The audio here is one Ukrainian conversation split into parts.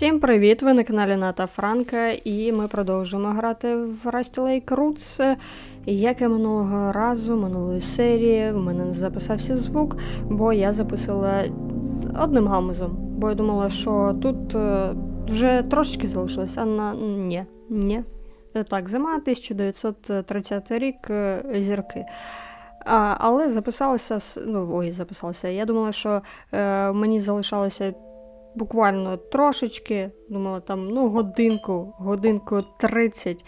Всім привіт! Ви на каналі Ната Франка, і ми продовжуємо грати в Rusty Lake Roots. Як і минулого разу, минулої серії, в мене не записався звук, бо я записала одним гамузом. Бо я думала, що тут е, вже трошечки залишилось, а на ні, ні. Е, Так, зима 1930 рік, е, зірки. А, але записалося, вс- ну, ой, записалося. Я думала, що е, мені залишалося буквально трошечки, думала там, ну, годинку, годинку 30,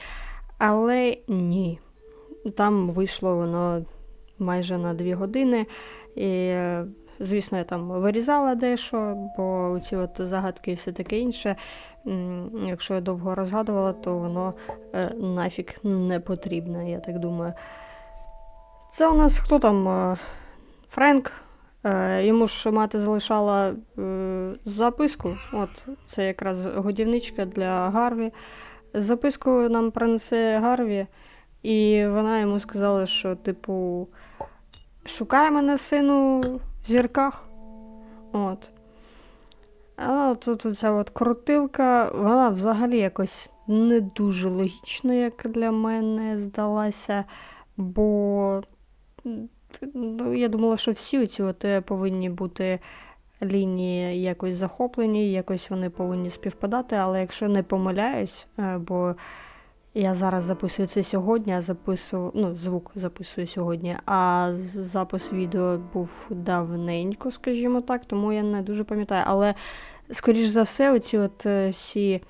але ні. Там вийшло воно майже на 2 години. І, звісно, я там вирізала дещо, бо ці от загадки і все таке інше. Якщо я довго розгадувала, то воно е, нафіг не потрібне, я так думаю. Це у нас хто там? е, Френк. Е, Йому ж мати залишала е, записку. От це якраз годівничка для Гарві. Записку нам принесе Гарві, і вона йому сказала, що, типу, шукай мене сину в зірках. От. А тут оця от крутилка, вона взагалі якось не дуже логічно, як для мене здалася, бо ну, я думала, що всі оці от е, повинні бути лінії якось захоплені, якось вони повинні співпадати, але якщо не помиляюсь, е, бо я зараз записую це сьогодні, а записую, ну, звук записую сьогодні, а запис відео був давненько, скажімо так, тому я не дуже пам'ятаю. Але, скоріш за все, оці от е, всі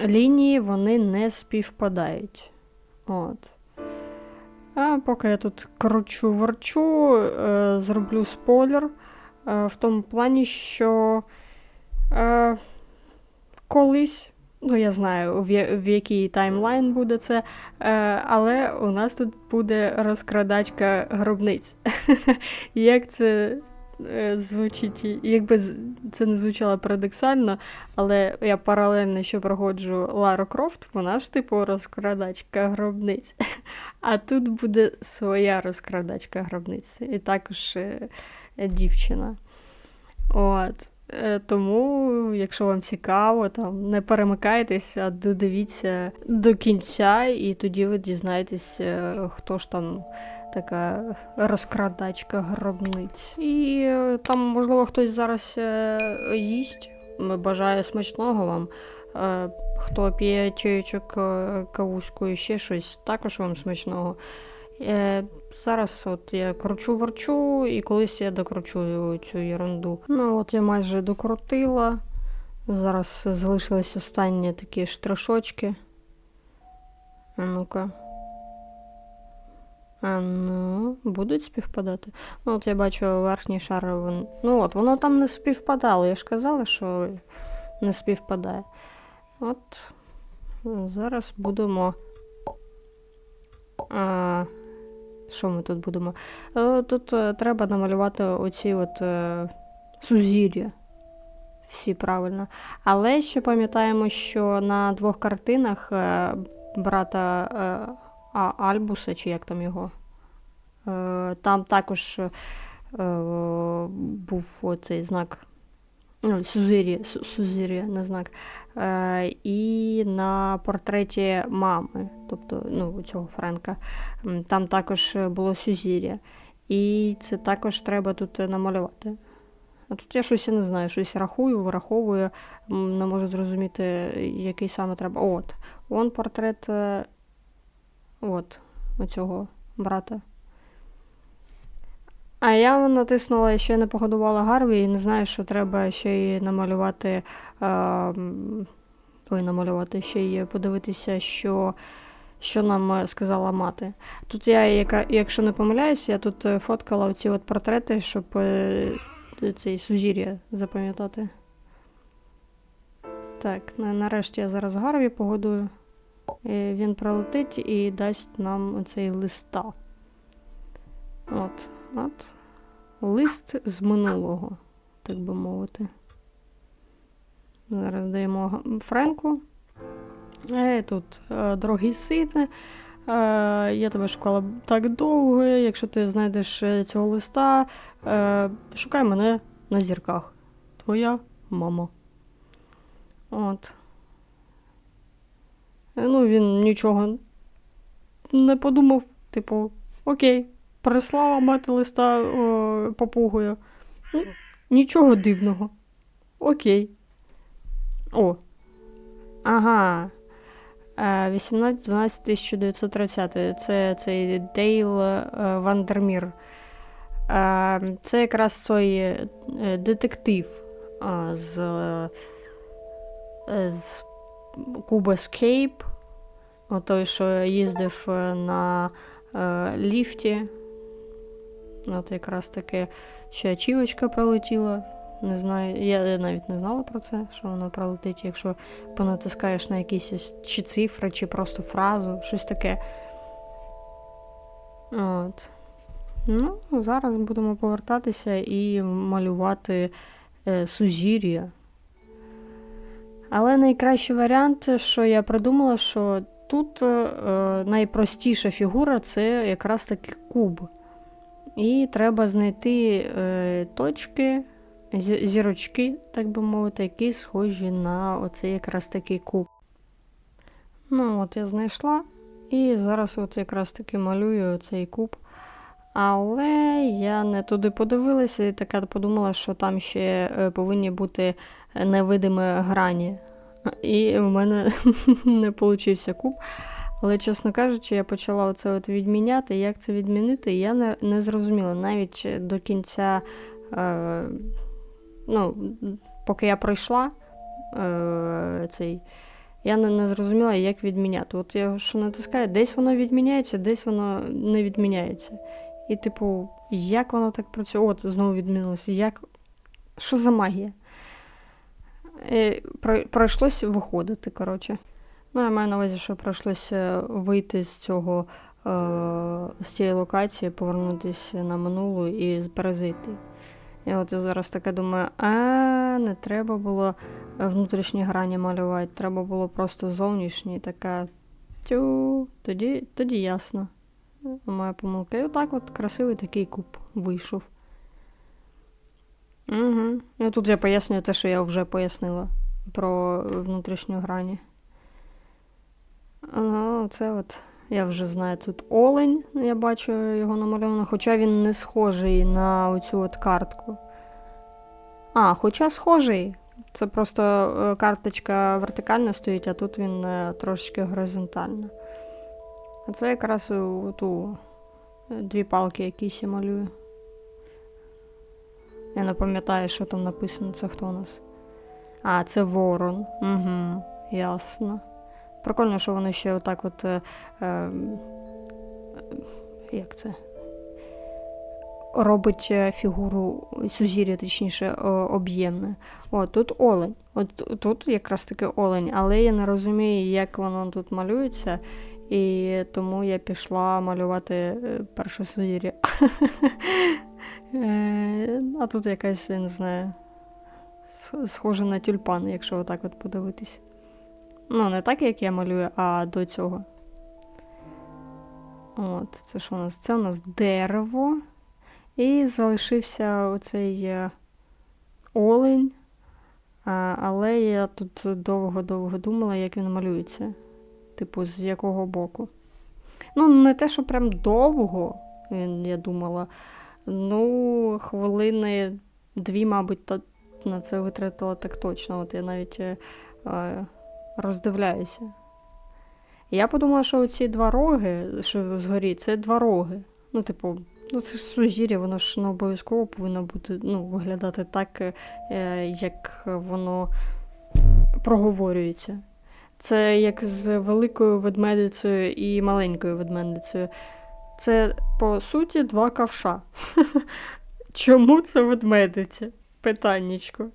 лінії вони не співпадають. От. А поки я тут кручу верчу, е, зроблю спойлер е, в тому плані, що е, колись, ну я знаю, в, який таймлайн буде це, але у нас тут буде розкрадачка гробниць. Як це звучить, якби це не звучало парадоксально, але я паралельно ще проходжу Лару Крофт, вона ж типу розкрадачка гробниць. А тут буде своя розкрадачка гробниць. І також е, дівчина. От. Е, Тому, якщо вам цікаво, там не перемикайтесь, а додивіться до кінця, і тоді ви дізнаєтесь, е, хто ж там така розкрадачка гробниць. І е, там, можливо, хтось зараз е, їсть. Бажаю смачного вам. Е, Хто п'є чайочок кавуську і ще щось, також вам смачного. Зараз от я кручу верчу, і колись я докручу цю ерунду. Ну от я майже докрутила. Зараз залишились останні такі штришочки. А ну-ка. А ну, будуть співпадати? Ну, от я бачу верхній шар. Ну от, воно там не співпадало. Я ж казала, що не співпадає. От зараз будемо. А, що ми тут будемо? Е, Тут е, треба намалювати оці от е, сузір'я. Всі правильно. Але ще пам'ятаємо, що на двох картинах брата а, Альбуса, чи як там його, е, там також е, був оцей знак. Ну, Сузир'я, Су- не знак. Е, і на портреті мами, тобто ну, цього Френка, там також було Сузір'я. І це також треба тут намалювати. А тут я щось я не знаю, щось рахую, вираховую, м, не можу зрозуміти, який саме треба. От, он портрет е, от, оцього брата. А я натиснула, ще не погодувала Гарві і не знаю, що треба ще й намалювати. Е, ой, намалювати, ще й подивитися, що, що нам сказала мати. Тут я, яка, якщо не помиляюсь, я тут е, фоткала оці от портрети, щоб е, цей сузір'я запам'ятати. Так, нарешті я зараз Гарві погодую. Е, Він пролетить і дасть нам оцей листа. От, от. Лист з минулого, так би мовити. Зараз даємо Френку. Е, тут, е, дорогий сине, я тебе шукала так довго. Якщо ти знайдеш е, цього листа, шукай мене на зірках. Твоя мама. От. Е, Ну, він нічого не подумав, типу, окей, прислала мати листа о, папугою. Ну, нічого дивного. Окей. О. Ага. Е, 18-12-1930. Це цей Дейл е, Вандермір. Е, Це якраз цей е, детектив е, з, е, з Escape. Той, що їздив е, на е, ліфті. От якраз таке ще ачівочка пролетіла. Не знаю, я, я навіть не знала про це, що вона пролетить, якщо понатискаєш на якісь чи цифри, чи просто фразу, щось таке. От. Ну, зараз будемо повертатися і малювати е, сузір'я. Але найкращий варіант, що я придумала, що тут е, найпростіша фігура це якраз таки куб. І треба знайти е, точки, зірочки, так би мовити, які схожі на оцей якраз такий куб. Ну, от я знайшла. І зараз от якраз таки малюю цей куб. Але я не туди подивилася і така подумала, що там ще е, повинні бути невидимі грані. І в мене не получився куб. Але, чесно кажучи, я почала оце от відміняти. Як це відмінити, я не, не зрозуміла. Навіть до кінця, е, ну, поки я пройшла е, цей, я не, не зрозуміла, як відміняти. От я що натискаю, десь воно відміняється, десь воно не відміняється. І, типу, як воно так працює? От, знову відмінилося. Як... Що за магія? Е, про- пройшлось виходити, коротше. Ну, я маю на увазі, що пройшлося вийти з цього, е, з цієї локації, повернутися на минулу і перезайти. І от я зараз таке думаю, а не треба було внутрішні грані малювати, треба було просто зовнішні, така тю, тоді, тоді ясно. Моя помилка. І отак от красивий такий куб вийшов. Угу. І тут я пояснюю те, що я вже пояснила про внутрішню грані. Ну, це от, я вже знаю, тут олень, я бачу його намальовано, хоча він не схожий на оцю от картку. А, хоча схожий. Це просто е, карточка вертикальна стоїть, а тут він е, трошечки горизонтально. А це якраз у ту е, дві палки якісь я малюю. Я не пам'ятаю, що там написано, це хто у нас. А, це ворон. Угу, ясно. Прикольно, що вони ще отак от. Е, е, як це? Робить е, фігуру сузір'я, точніше, об'ємне. О, тут олень. От тут якраз таки олень, але я не розумію, як воно тут малюється, і тому я пішла малювати е, перше сузір'я. Е, А тут якась, я не знаю, с- схоже на тюльпан, якщо отак от подивитись. Ну, не так, як я малюю, а до цього. От, це що у нас? Це у нас дерево. І залишився оцей е, олень. Але я тут довго-довго думала, як він малюється. Типу, з якого боку. Ну, не те, що прям довго, я думала. Ну, хвилини дві, мабуть, на це витратила так точно. От я навіть е, е, роздивляюся. Я подумала, що оці два роги, що згорі, це два роги. Ну, типу, ну це ж сузір'я, воно ж не обов'язково повинно бути, ну, виглядати так, е, як воно проговорюється. Це як з великою ведмедицею і маленькою ведмедицею. Це, по суті, два ковша. Чому це ведмедиця? Питаннячко.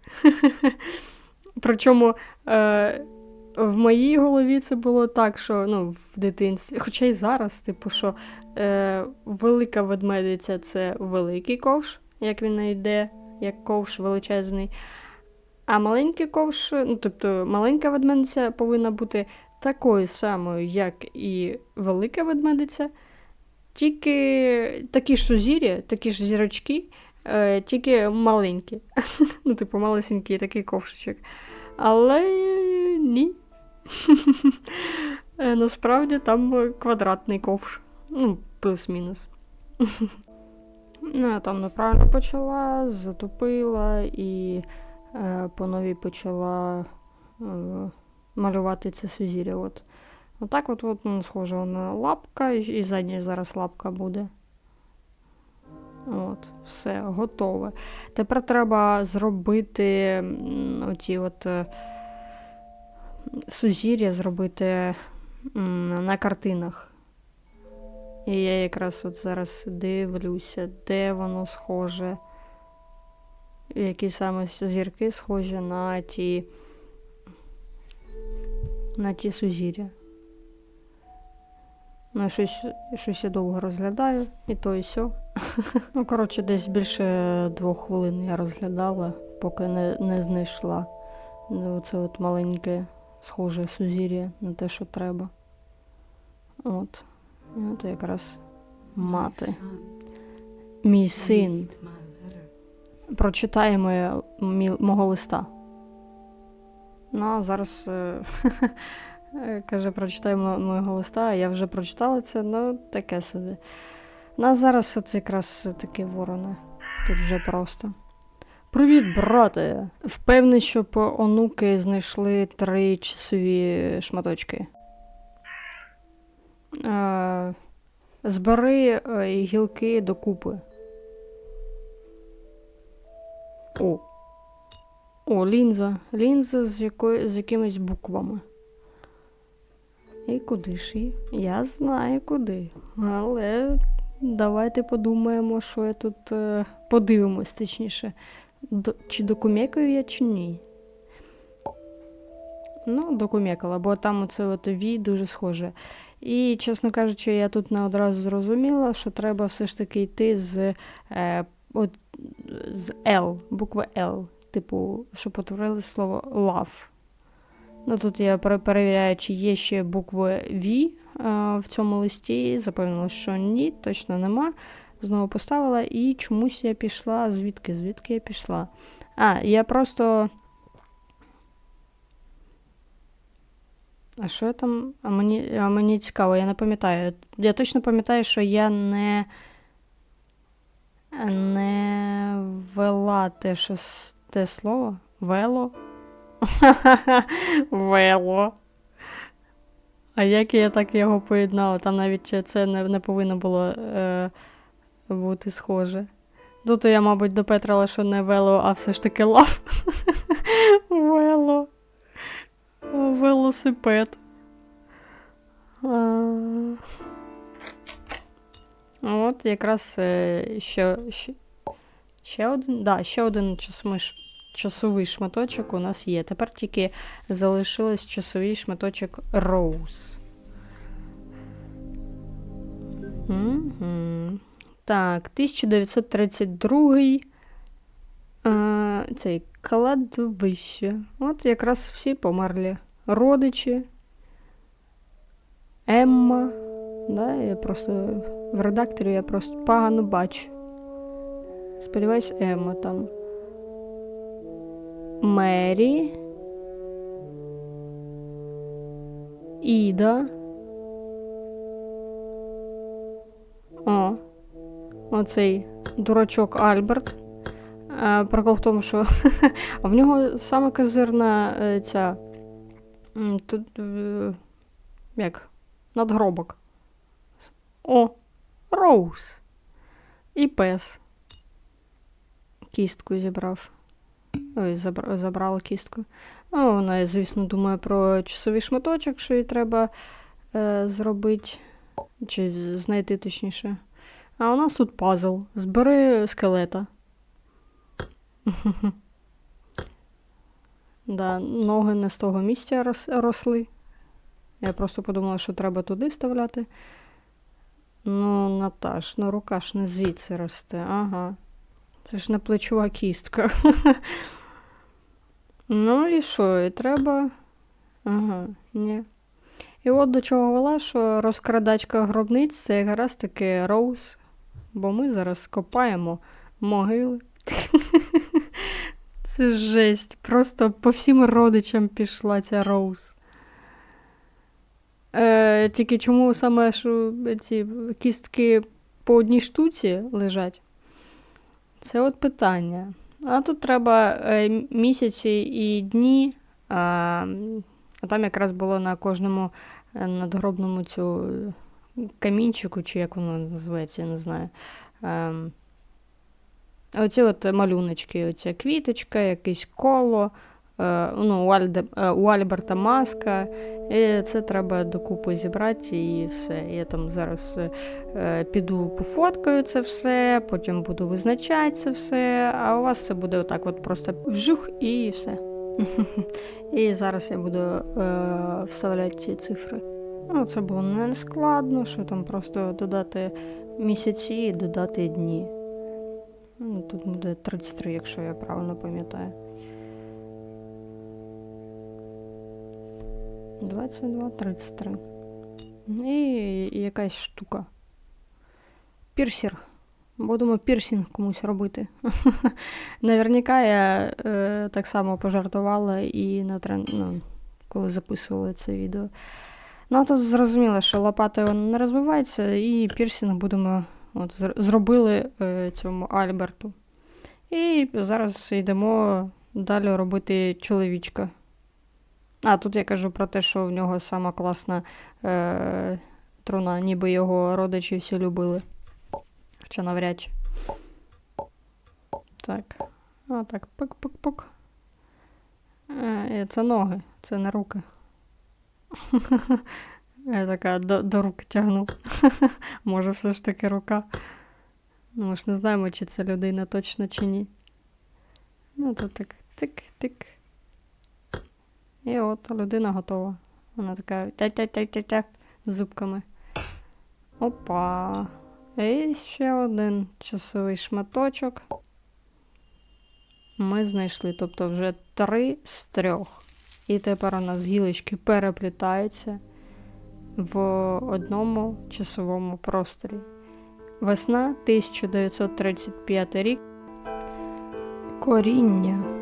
Причому е, в моїй голові це було так, що ну, в дитинстві, хоча й зараз, типу, що е, велика ведмедиця це великий ковш, як він йде, як ковш величезний. А маленький ковш, ну тобто маленька ведмедиця повинна бути такою самою, як і велика ведмедиця, тільки такі ж сузір'я, такі ж зірочки, е, тільки маленькі. ну, типу, малесенький такий ковшичок. Але ні. Е, Насправді там квадратний ковш. Ну, плюс-мінус. Ну, я там неправильно почала, затупила і по новій почала е, малювати це сузір'я. От. Отак от, от ну, схоже на лапка, і, і задня зараз лапка буде. От, все, готове. Тепер треба зробити оці от е, сузір'я зробити на картинах. І я якраз от зараз дивлюся, де воно схоже, які саме зірки схожі на ті, на ті сузір'я. Ну, щось, щось я довго розглядаю, і то, і сьо. ну, коротше, десь більше двох хвилин я розглядала, поки не, не знайшла. Ну, Оце от маленьке, схоже сузір'я на те, що треба. От. І от якраз мати. Мій син прочитає моє, мі- мого листа. Ну, а зараз е, е, каже, прочитай мо- мого листа, а я вже прочитала це, ну таке собі. Ну, а зараз от якраз такі ворони. Тут вже просто. Привіт, брате! Впевнений, щоб онуки знайшли три часові шматочки. Е, збери е, гілки докупи. О. О, лінза. Лінза з, якої, з якимись буквами. І куди ж її? Я знаю куди. Але давайте подумаємо, що я тут е, подивимось, точніше. До, чи докумекаю я, чи ні. Ну, докумекала, бо там оце от ві дуже схоже. І, чесно кажучи, я тут не одразу зрозуміла, що треба все ж таки йти з, е, от, з L, букви L, типу, щоб утворили слово love. Ну, тут я перевіряю, чи є ще букви V е, в цьому листі. Запевнила, що ні, точно нема. Знову поставила і чомусь я пішла. Звідки? Звідки я пішла? А, я просто. А що я там? А мені, а мені цікаво, я не пам'ятаю. Я точно пам'ятаю, що я не. Не вела те, що с- те слово. Вело. Вело. А як я так його поєднала? Там навіть це не, не повинно було е, бути схоже. Тут я, мабуть, допетрила, що не вело, а все ж таки лав. Вело. Велосипед. А. От якраз е, ще, ще, ще один, да, ще один часовий, часовий шматочок у нас є. Тепер тільки залишилось часовий шматочок Rose. Мгм. Так, 1932 е, цей кладовище. От якраз всі померли. Родичі. Емма. Да, я просто в редакторі я просто погано бачу. Сподіваюсь, Емма там. Мері. Іда. О. Оцей дурачок Альберт. А, прикол в тому, що в нього саме козирна е, ця. Тут. е, Як? Надгробок. О, Роуз. І пес. Кістку зібрав. Ой, забра- забрала кістку. Ну, вона, звісно, думає про часовий шматочок, що їй треба е, зробити. Чи знайти точніше. А у нас тут пазл. Збери скелета. Да, ноги не з того місця росли. Я просто подумала, що треба туди вставляти. Ну, Наташ, ну рука ж не звідси росте. Ага. Це ж не плечова кістка. ну і що? І треба. Ага, ні. І от до чого вела, що розкрадачка гробниць це якраз таки Роуз. Бо ми зараз копаємо могили. Це жесть. Просто по всім родичам пішла ця Роуз. Е, тільки чому саме що ці кістки по одній штуці лежать? Це от питання. А тут треба е, місяці і дні. А, а там якраз було на кожному е, надгробному цю е, камінчику, чи як воно називається, я не знаю. Ем, Оці от малюночки, оця квіточка, якесь коло, е, ну, у, Альде, е, Альберта маска. І це треба докупи зібрати і все. Я там зараз е, е, піду пофоткаю це все, потім буду визначати це все, а у вас це буде отак от просто вжух і все. І зараз я буду е, вставляти ці цифри. Ну, це було не складно, що там просто додати місяці і додати дні. Ну, тут буде 33, якщо я правильно пам'ятаю. 22, 33. І якась штука. Пірсір. Будемо пірсінг комусь робити. Наверняка я е, так само пожартувала і на трен... ну, коли записували це відео. Ну, а тут зрозуміло, що лопатою не розвивається, і пірсінг будемо от, зробили е, цьому Альберту. І зараз йдемо далі робити чоловічка. А, тут я кажу про те, що в нього сама класна е, труна, ніби його родичі всі любили. Хоча навряд чи. Так. А, так, пик-пик-пик. Е, це ноги, це не руки. Я така до, до рук тягну. Може, все ж таки рука. Ну, ми ж не знаємо, чи це людина точно чи ні. Ну, то так тик-тик. І от людина готова. Вона така тя-тя-тя-тя-тя з зубками. Опа. І ще один часовий шматочок. Ми знайшли, тобто вже три з трьох. І тепер у нас гілочки переплітаються в одному часовому просторі. Весна 1935 рік. Коріння.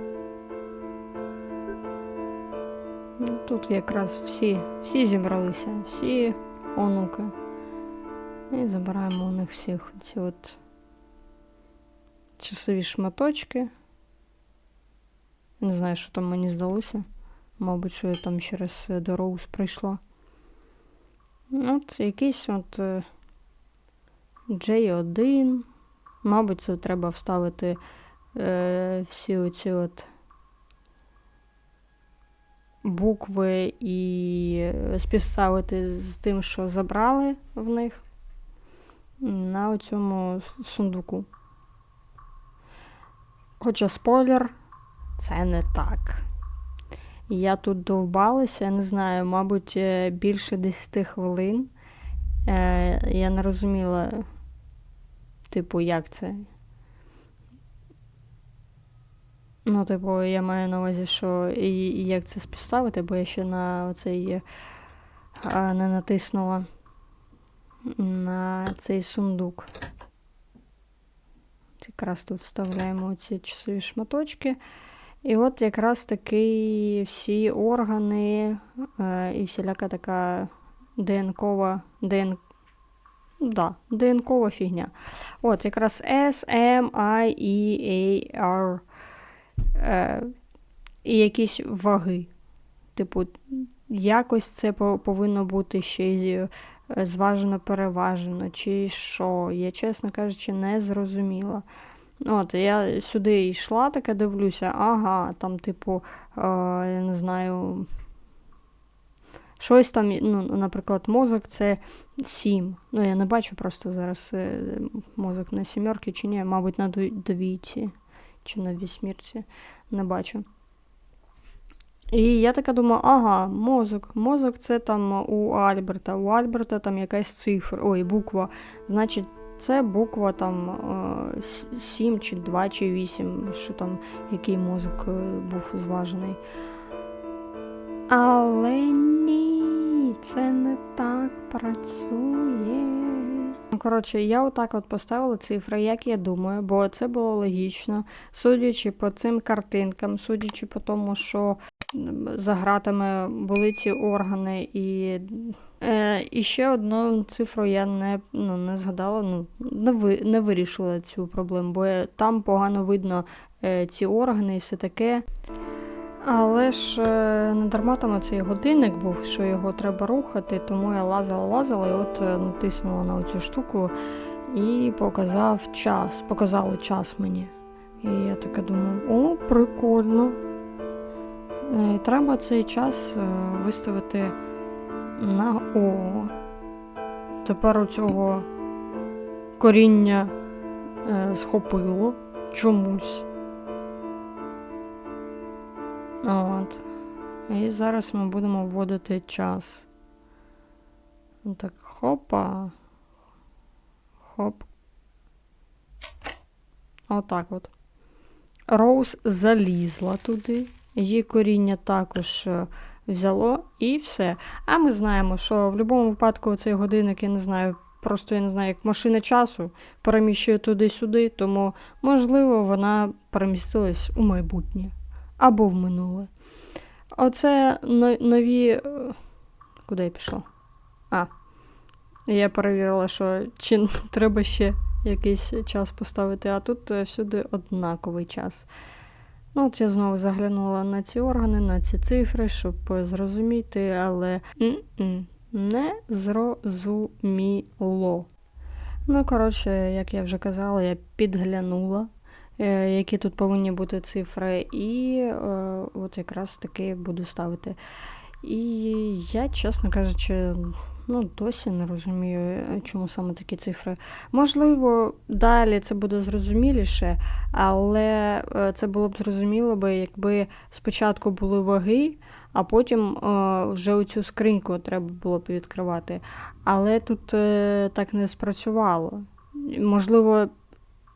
Тут якраз всі, всі зібралися, всі онуки. І забираємо у них всіх ці от часові шматочки. Не знаю, що там мені здалося. Мабуть, що я там через до Роуз прийшла. От якийсь от е, J1. Мабуть, це треба вставити е, всі оці от букви і співставити з тим, що забрали в них на цьому сундуку. Хоча спойлер, це не так. Я тут довбалася, не знаю, мабуть, е, більше 10 хвилин. Е, Я не розуміла, типу, як це. Ну, типу, я маю на увазі, що і, і як це співставити, бо я ще на оцей а, не натиснула на цей сундук. Якраз тут вставляємо ці часові шматочки. І от якраз таки всі органи е, і всіляка така ДНКова, ДН... да, ДНКова фігня. От якраз S, M, I, E, A, R. Е, і якісь ваги. Типу, якось це повинно бути ще й е, зважено переважено, чи що. Я, чесно кажучи, не зрозуміла. От, я сюди йшла, таке дивлюся, ага, там, типу, е, я не знаю. Щось там, ну, наприклад, мозок це 7. Ну, я не бачу просто зараз е, мозок на сімерки чи ні, мабуть, на дві- двійці чи на вісьмірці, не бачу. І я така думаю, ага, мозок. Мозок це там у Альберта. У Альберта там якась цифра, ой, буква. Значить, це буква там 7 чи 2 чи 8, що там, який мозок е, був зважений. Але ні, це не так працює. Ну, Коротше, я отак от поставила цифри, як я думаю, бо це було логічно, судячи по цим картинкам, судячи по тому, що за гратами були ці органи, і, е, і ще одну цифру я не, ну, не згадала, ну, не, ви, не вирішила цю проблему, бо е, там погано видно е, ці органи і все таке. Але ж е, не дарма там цей годинник був, що його треба рухати, тому я лазила, лазила і от е, натиснула на цю штуку і показав час. Показали час мені. І я така думаю, о, прикольно. Е, Треба цей час виставити на О. Тепер у цього коріння схопило чомусь. От. І зараз ми будемо вводити час. Ну Так, хопа. Хоп. Отак от. Роуз залізла туди. Її коріння також е, взяло і все. А ми знаємо, що в будь-якому випадку цей годинник, я не знаю, просто я не знаю, як машина часу переміщує туди-сюди, тому, можливо, вона перемістилась у майбутнє або в минуле. Оце нові. е, Куди я пішла? А. Я перевірила, що чи треба ще якийсь час поставити, а тут е, всюди однаковий час. Ну, от я знову заглянула на ці органи, на ці цифри, щоб зрозуміти, але не зрозуміло. Ну, коротше, як я вже казала, я підглянула які тут повинні бути цифри, і е, от якраз таки буду ставити. І я, чесно кажучи, ну, досі не розумію, е, чому саме такі цифри. Можливо, далі це буде зрозуміліше, але е, це було б зрозуміло би, якби спочатку були ваги, а потім е, вже оцю скриньку треба було б відкривати. Але тут е, так не спрацювало. Можливо,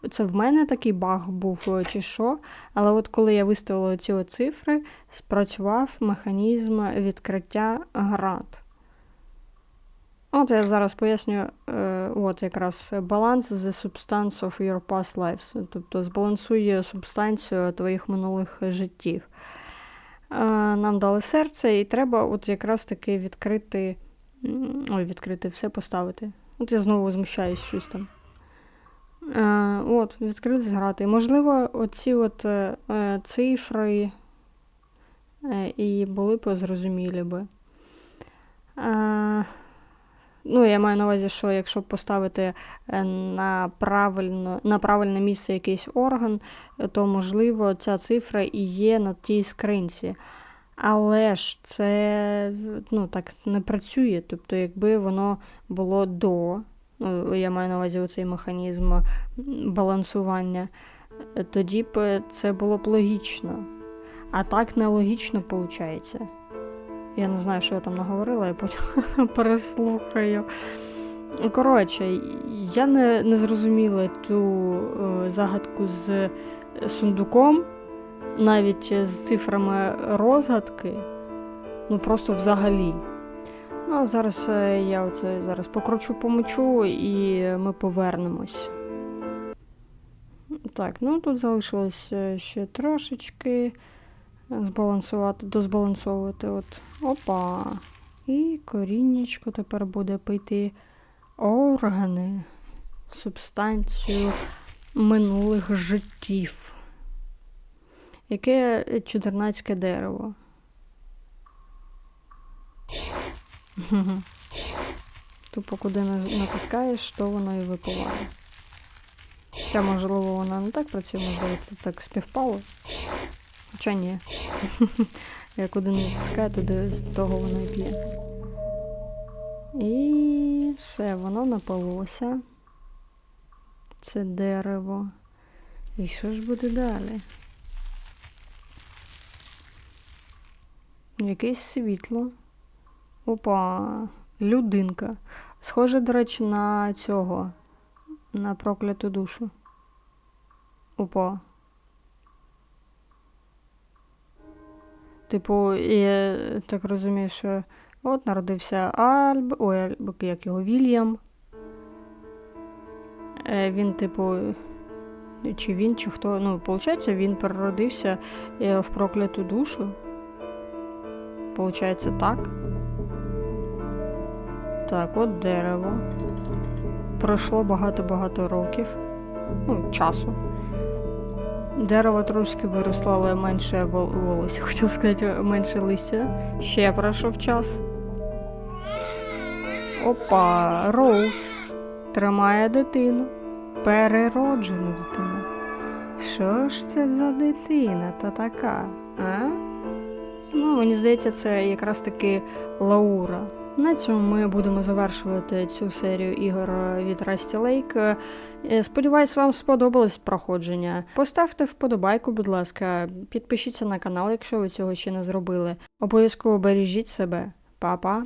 це в мене такий баг був е, чи що, але от коли я виставила ці цифри, спрацював механізм відкриття град. От я зараз поясню, е, от якраз баланс the substance of your past lives, тобто збалансує субстанцію твоїх минулих життів. Е, Нам дали серце, і треба от якраз таки відкрити, ой, відкрити, все поставити. От я знову змущаюсь щось там. Е, от, відкрити зграти. Можливо, оці от е, е, цифри і були б зрозумілі би. Ну, я маю на увазі, що якщо поставити на, правильно, на правильне місце якийсь орган, то, можливо, ця цифра і є на тій скринці. Але ж це ну, так не працює. Тобто, якби воно було до, я маю на увазі оцей механізм балансування, е, тоді б е, це було б логічно. А так нелогічно виходить. Я не знаю, що я там наговорила, я потім переслухаю. Коротше, я не, не зрозуміла ту е, загадку з сундуком, навіть з цифрами розгадки. Ну просто взагалі. Ну, а зараз е, я оце зараз покручу помочу і ми повернемось. Так, ну тут залишилось е, ще трошечки збалансувати, дозбалансовувати. От. Опа. І коріннячко тепер буде пити органи, субстанцію минулих життів. Яке чудернацьке дерево. Тупо куди натискаєш, то воно і випливає. Хоча, можливо, вона не так працює, можливо, це так співпало. Хоча ні. Я куди не натискаю, туди з того воно і п'є. І все, воно напалося. Це дерево. І що ж буде далі? Якесь світло. Опа, людинка. Схоже, до речі, на цього. На прокляту душу. Опа. Типу, я так розумію, що от народився Альб, ой, Альб, як його Вільям. Е, Він, типу, чи він, чи хто. Ну, виходить, він переродився е, в прокляту душу. Получається так. Так, от дерево. Пройшло багато-багато років. Ну, часу. Дерево трошки виросло, але менше волосся, хотів сказати, менше листя. Ще пройшов час. Опа, Роуз тримає дитину. Перероджену дитину. Що ж це за дитина та така? А? Ну, мені здається, це якраз таки Лаура. На цьому ми будемо завершувати цю серію ігор від Rusty Lake. Е, Сподіваюсь, вам сподобалось проходження. Поставте вподобайку, будь ласка, підпишіться на канал, якщо ви цього ще не зробили. Обов'язково бережіть себе. Па-па!